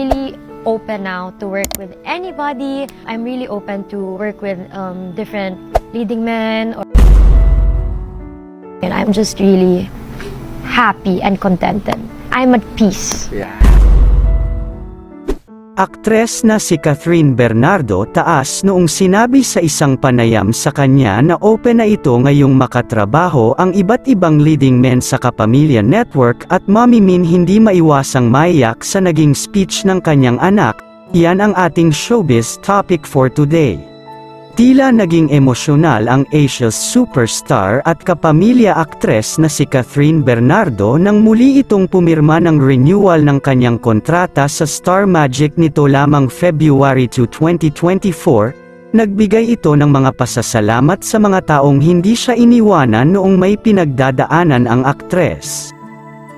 really open now to work with anybody. I'm really open to work with um, different leading men. Or... And I'm just really happy and contented. I'm at peace. Yeah. Aktres na si Catherine Bernardo taas noong sinabi sa isang panayam sa kanya na open na ito ngayong makatrabaho ang iba't ibang leading men sa Kapamilya Network at Mommy Min hindi maiwasang maiyak sa naging speech ng kanyang anak, yan ang ating showbiz topic for today. Tila naging emosyonal ang Asia's superstar at kapamilya aktres na si Catherine Bernardo nang muli itong pumirma ng renewal ng kanyang kontrata sa Star Magic nito lamang February 2, 2024, nagbigay ito ng mga pasasalamat sa mga taong hindi siya iniwanan noong may pinagdadaanan ang aktres.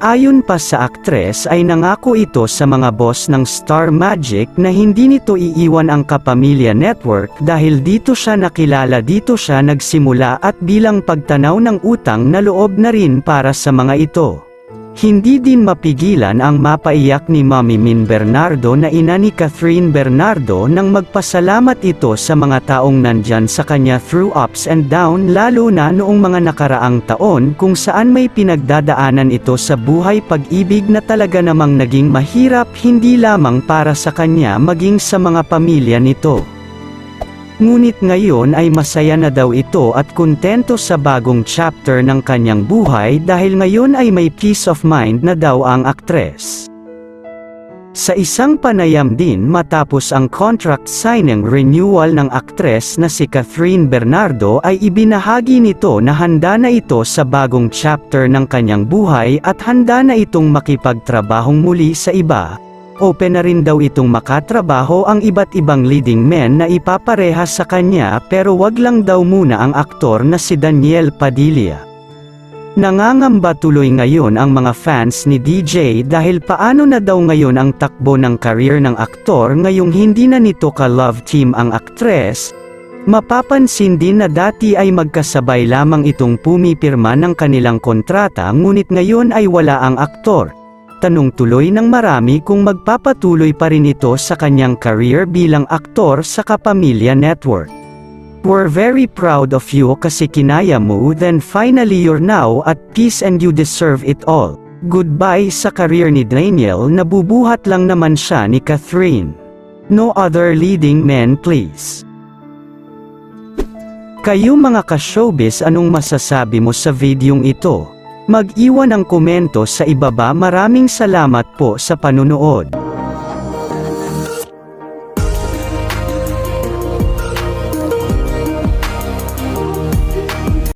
Ayon pa sa aktres ay nangako ito sa mga boss ng Star Magic na hindi nito iiwan ang Kapamilya Network dahil dito siya nakilala dito siya nagsimula at bilang pagtanaw ng utang na loob na rin para sa mga ito. Hindi din mapigilan ang mapaiyak ni Mami Min Bernardo na ina ni Catherine Bernardo nang magpasalamat ito sa mga taong nandyan sa kanya through ups and down lalo na noong mga nakaraang taon kung saan may pinagdadaanan ito sa buhay pag-ibig na talaga namang naging mahirap hindi lamang para sa kanya maging sa mga pamilya nito. Ngunit ngayon ay masaya na daw ito at kontento sa bagong chapter ng kanyang buhay dahil ngayon ay may peace of mind na daw ang aktres. Sa isang panayam din matapos ang contract signing renewal ng aktres na si Catherine Bernardo ay ibinahagi nito na handa na ito sa bagong chapter ng kanyang buhay at handa na itong makipagtrabahong muli sa iba, Open na rin daw itong makatrabaho ang iba't ibang leading men na ipapareha sa kanya pero wag lang daw muna ang aktor na si Daniel Padilla. Nangangamba tuloy ngayon ang mga fans ni DJ dahil paano na daw ngayon ang takbo ng career ng aktor ngayong hindi na nito ka-love team ang aktres, Mapapansin din na dati ay magkasabay lamang itong pumipirma ng kanilang kontrata ngunit ngayon ay wala ang aktor tanong tuloy ng marami kung magpapatuloy pa rin ito sa kanyang career bilang aktor sa Kapamilya Network. We're very proud of you kasi kinaya mo then finally you're now at peace and you deserve it all. Goodbye sa career ni Daniel na bubuhat lang naman siya ni Catherine. No other leading men please. Kayo mga ka-showbiz anong masasabi mo sa videong ito? Mag-iwan ng komento sa ibaba maraming salamat po sa panunood.